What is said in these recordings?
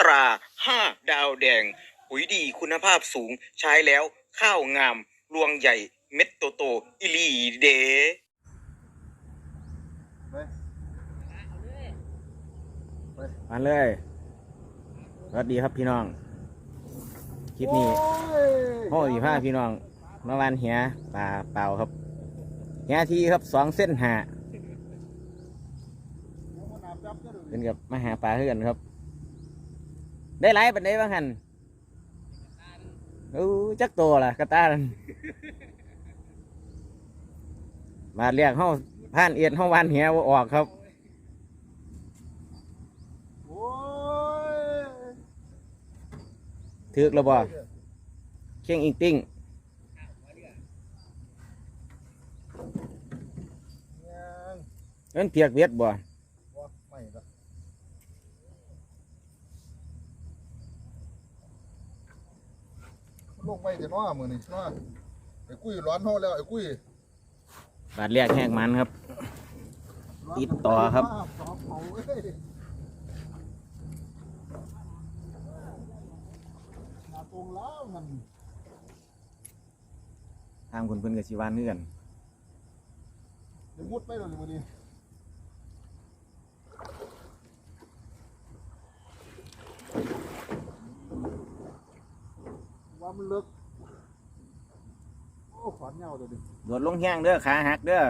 ตราห้าดาวแดงปุ๋ยดีคุณภาพสูงใช้แล้วข้าวงาม รวงใหญ่เม็ดโตโตๆอิลีเดมาเลยสวัสดีครับพี่น้อง คลิปนี้โอ้ยพาพี่น้องมาวันเหียปลาเปล่าครับเหียทีครับสองเส้นหาเป็นกับมาหาปลาเพื่อนครับ ได้ไรปันได้บ้างหันอู้จักโตล่ะกระตานันมาเรียกห้องผ่านเอียดห้องวันเหียบ่ออกครับโอ้ยถือกระบอเชียงอิงติ้งเงินเพียกเวียดบ่ วะไม่ละ ลงไปจะน้อมือนี่น้อไอ้กุ้ยร้อนเท่าแล้วไอ้กุ้ยบาดเรียกแหกมันครับ ติดต่อครับต่อเผาเอ้ยมาตรงแล้วมันทางคนเพิ่นกับชีวานเนื่อนเดี๋ยวมุดไปเลยมือนี้ มันลึก โอ้ขอนเงาตัวดิโดดลงแห้งเด้อขาหักเด้อ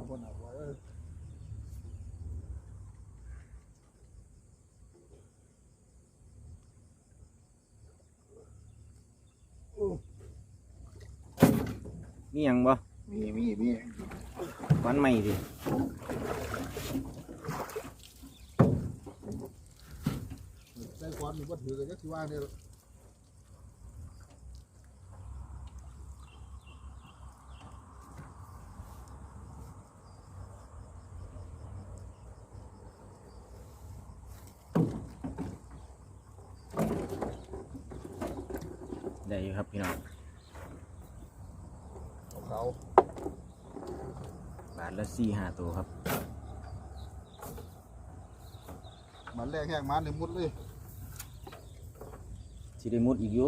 ได้รอบคนเอาไว้เอ้ยมีหยังบ่มีมีมีควันใหม่ดิ ได้ควันมันก็ถือกันยักษ์ที่ว่างเนี่ยได้อยู่ครับพี่น้องเขาบาทละสี่ห้าตัวครับมันแรกแห้งมันเลยมุดเลยสิได้มุดอีกอยู่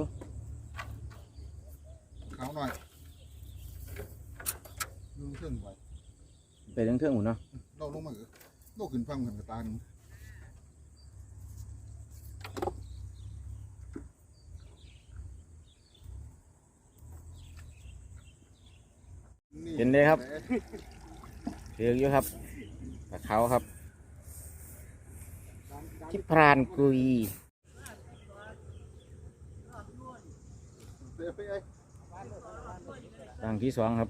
เขาหน่อยลุงเครื่องไว้ไปเรื่องเทื่องหุ่นเนาะเราลงมาเออเราขึ้นฟังกันกระตาหนึ่ง เห็นเลยครับเถือกอยู่ครับปลาเขาครับที่พรานกุยเดี๋ยวไปไอ้รังที่สองครับ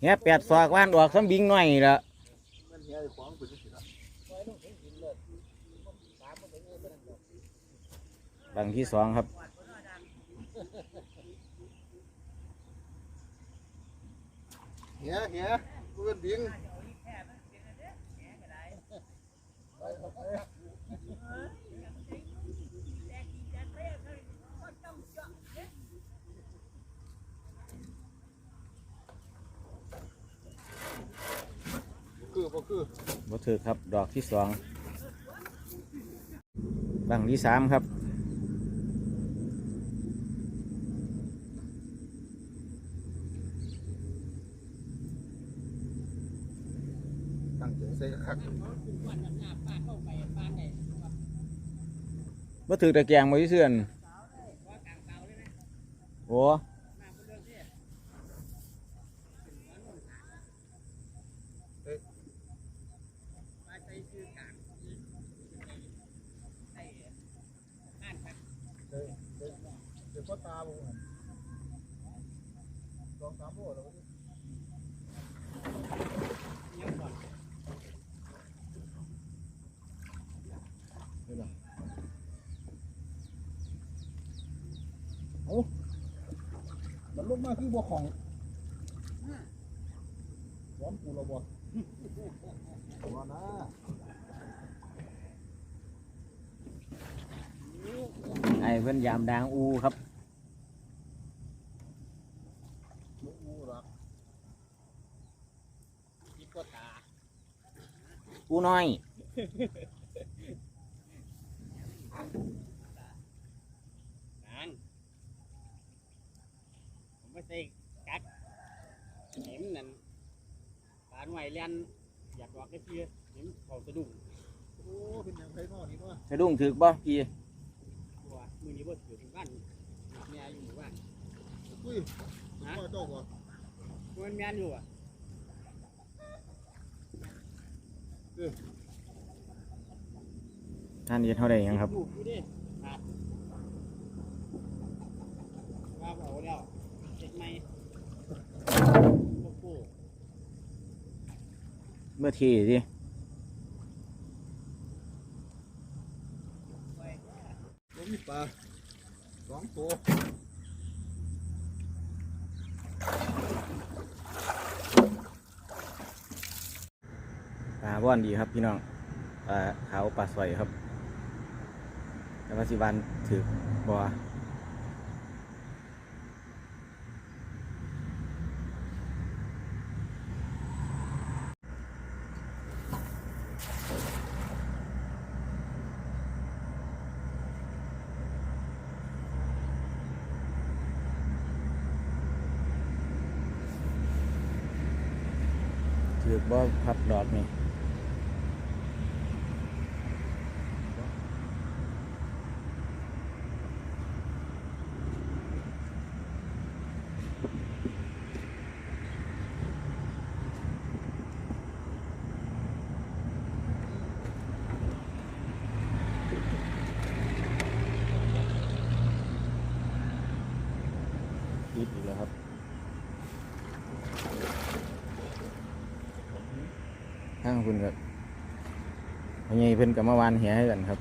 เฮียแปดศอกว่านออกซ้ำบิงหน่อยนี่ละ มันเฮียไอ้ขวางเป็นสิละ รังที่สองครับเฮียเฮียเพื่อนบิงคือบ่คือบ่ถือครับ ดอกที่สองรังที่สามครับ ตั้งใจใส่คัก บ่ถือตะแกรงบ่ที่เสื่อนโอ้ ลงมาคือบ่ของร้อนกูเราบ่ว่านะไอ้เพิ่นยามดางอูครับลูกงูรักคิดก็ตาอูน้อย นั่นผมไม่ใช่กัดเห็นนั่น ปลาหน่วยเลียนอยากบอกได้เพียเห็นเขาสะดุ้งโอ้เป็นยังไงเนาะนี่เนาะสะดุ้งถึกบ่พี่ตัวมือนี้บ่ถือถึงบ้านเมียอยู่หมู่บ้านอุ้ยพ่อเจ้าบ่มันเมียอยู่อะท่านเฮ็ดเท่าใดหยังครับลูกอยู่ดิขาดว่าเอาแล้วเช็คไหมโอ้โห เมื่อทีสิบ่มีปลาสองตัวปลาบ้อนดีครับพี่น้องปลาขาวปลาสวยครับ แต่ว่าสิบานถือบ่ถื อบ่พับดอกนี่ติดอีกแล้วครับทาง คุณครับพ่อใหญ่เพิ่นกับมาวานแหให้กันครับ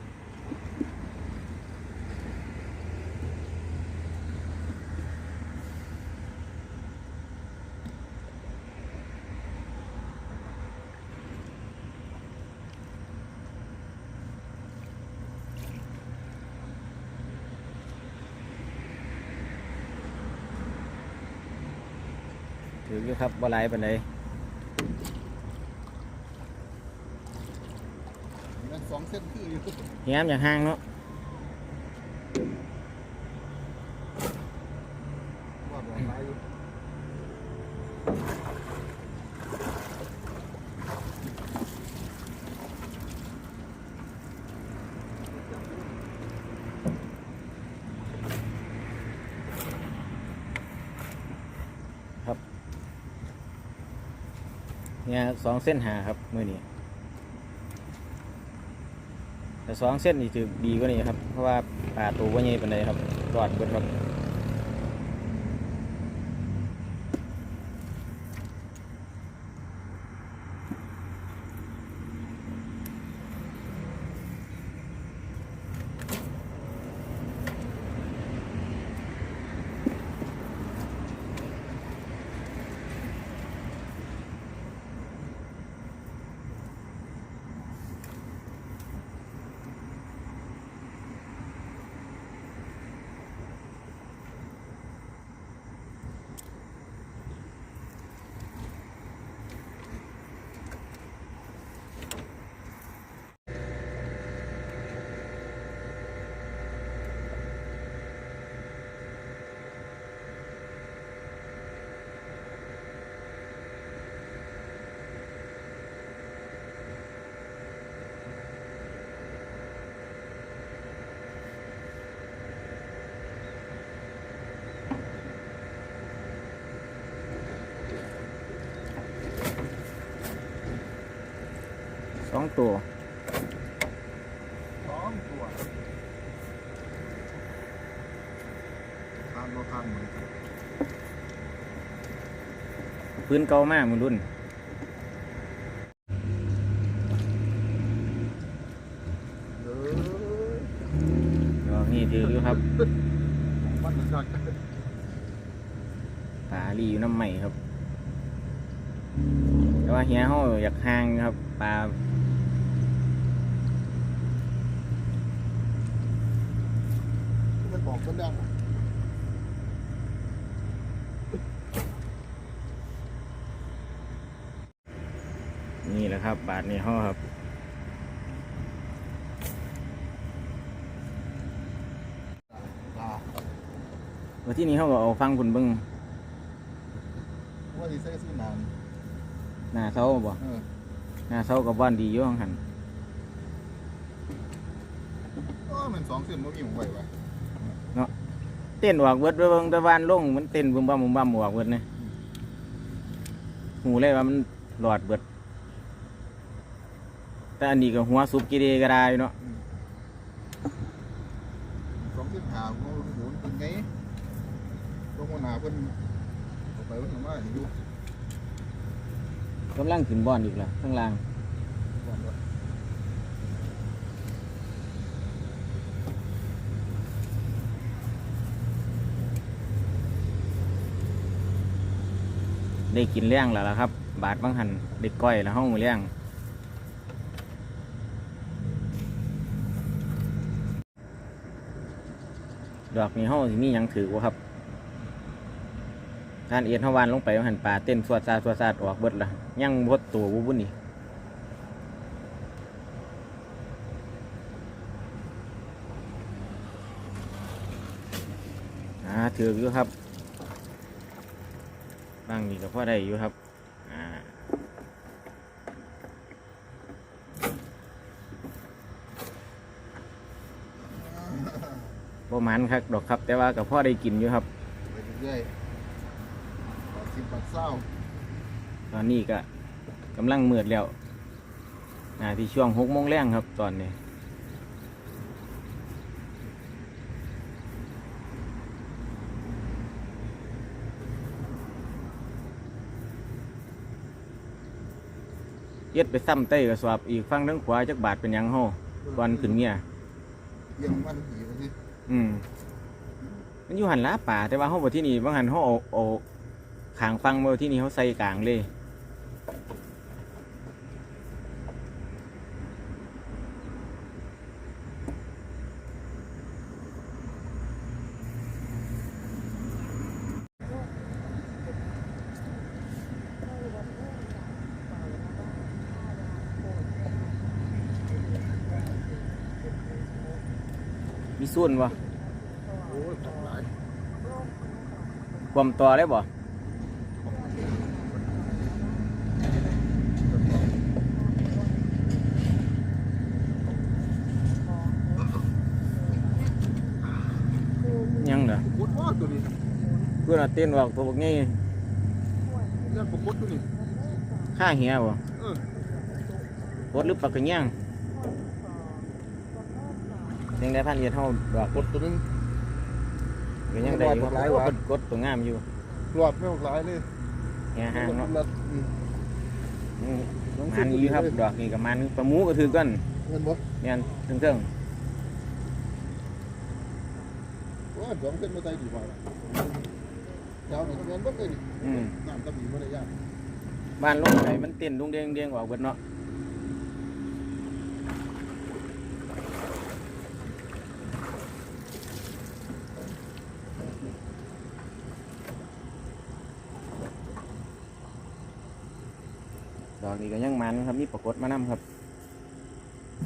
ถืออยู่ครับบ่หลายปานใด นั่นสอง เส้นคืออยู่แหมอย่างห่างเนาะว่าบ่ตายอยู่เนี่ยสองเส้นหาครับ มือนี้ แต่สองเส้นนี่ถือดีกว่านี้ครับ เพราะว่าป่าตัวว่าใหญ่ปานใดครับรอดเบิดครับ องตัวสองตัวทานบ่ทานเหมือนกันพื้นเก่ามากมึงรุ่นเด้อดอกนี่ถืออยู่ครับมันจักดีอยู่น้ำใหม่ครับ แต่ว่าเฮียเขาอยากห่างครับปลา มันบ อกคนดังนี่แหละครับ บาทในห้อครับลาว่าที่นี่เขาก็เอาฟังคุณเบิ้งว่าดีใส่ซื้อนานหน้าเสาบ่เออหน้าเสากับบ้านดีอยู่ข้างหันก็มันสองเส้นมันมีหมูไหววะ เต้นออกเบิดเบิ่งแตะวันลงมันเต้นบุ้มบ้ามบุ้มบ้ามออกเบิดเนี่ยหูเลยว่ามันหลอดเบิด แต่อันนี้ก็หัวสุบกีเดก็ได้เนาะสองเส้นหาโอ้โหเป็นไงตรงหัวหน้าเพิ่นออกไปเพิ่นมาเห็นอยู่กำลังขึ้นบอนอีกแล้วข้างล่าง ก่อนว่า ได้กินเลี้ยงแล้วล่ะครับ บาทบางหันได้ก้อยแล้วห้องมือเลี้ยงดอกนี้ห้องมียังถือวะครับท่านเอียนเฮาวานลงไปบาหันป่าเต้นสวดซาสวดซาดออกเบิดละยังบดตัวบุบุนี่ถืออยู่ครับ บางนี่ก็พอได้อยู่ครับอ่าประมาณครับดอกครับ แต่ว่าก็พอได้กินอยู่ครับไปเรื่อยๆแปดสิบบาทเศร้าตอนนี้ก็กำลังมืดแล้วอ่าที่ช่วงหกโมงแรงครับตอนนี้ เย็ดไปซ้ำเต้กระสอบอีกฟังทั้งขวาจักบาทเป็นหยังห้อก่อนขึ้นเนี่ยเยี่ยมมันผีไปสิอืมมันอยู่หันละป่าแต่ว่าเขาบอที่นี่บางหันเขาเอาเอาขางฟังมาที่นี่เขาใส่กลางเลย มีส่วนวะโอ้ยของหลายความต่อได้บ่ยังเด้อปรากฏว่าตัวนี้เพื่อนเอาเต้นออกตัวบักงี้เรื่องปรากฏตัวนี้ข้าเหียบ่เออปดหรือปากกระย่าง ยังได้พันเอียดเท่าดอกปรากฏตัวนึง ก็ยังได้อยู่รอดหลายวันกดกดตัวงามอยู่รอดไม่ออกหลายเลยเหียห่างเนาะรอดอืมอืมมันอยู่ครับดอกนี่กับมันปลาหมูก็ถือกันเงินบ่เนี่ยถึงเทิงว่าสองเส้นมาใจดีกว่าล่ะยาวหน่อยเงินบ่เลยนี่ๆอืมน้ำตะบีบ่ได้ยากบ้านลงไหนมันเต้นดุงเด้งเด้งออกเบิดเนาะด อกนี้ก็ยังมันครับมีปรากฏมานำครับ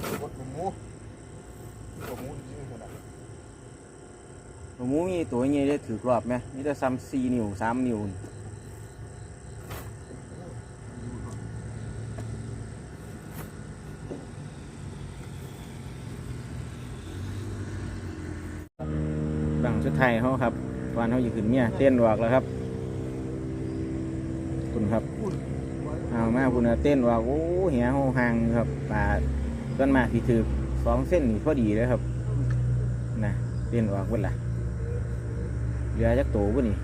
ปรากฏผมหมูผมหมูจริงๆขนาดปลาหมูมีตัวใหญ่ได้ถือกรอบไหมมีแต่ซ้ำสี่นิ้วสามนิ้วบังชุดไทยเขาครับวันเขาอยู่ขึ้นเนี่ยเต้นออกแล้วครับ คุณครับ เอามาคุณเต้นว่าโอ้เหียโหห่างครับปลาต้นมาที่ถือสองเส้นนี่พอดีเลยครับนะเต้นว่าพุ่นละเหลือจักโตพุ่นนี่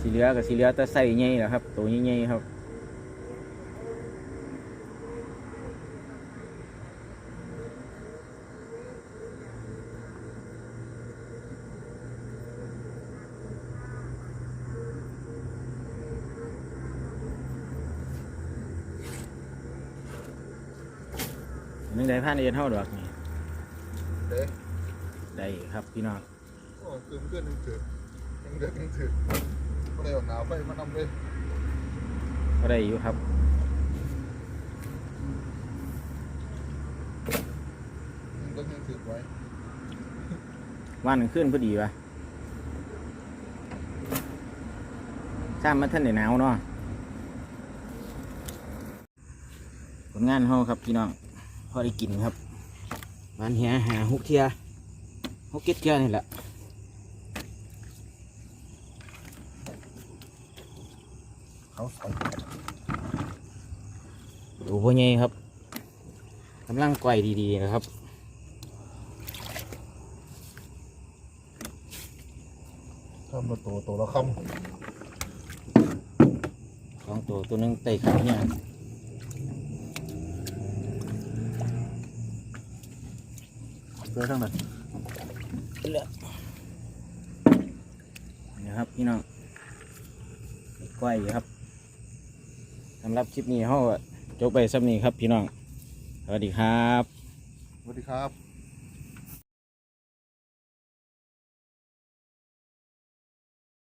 สีเหลือกับสีเหลือแต่ใส่ใหญ่แล้วครับโตใหญ่ๆครับ ได้ผ่านเอ็นเท่าดอกนี่เด้ได้ครับพี่น้องโอ้คือเพื่อนนึงถือยังเด็กยังถือก็ได้ออกหนาวไปมานำเลยก็ได้อยู่ครับยังเด็กยังถือไว้วันขึ้นพอดีวะข้ามมาท่านได้หนาวเนาะผลงานเฮาครับพี่น้อง พอได้กินครับบ้านเฮียหาหกเทียหกเก็ดเทียนี่แหละเขาใส่ดูพ่อใหญ่ครับกำลังไกวดีๆนะครับทำมาโตโตละคสองตัวตัวหนึงไต่ขาเนี่ยำเดินทางไหนนะครับพี่น้องก้อยครับสำหรับคลิปนี้เขาก็จบไปสักนี้ครับพี่น้อง สวัสดีครับ สวัสดีครับ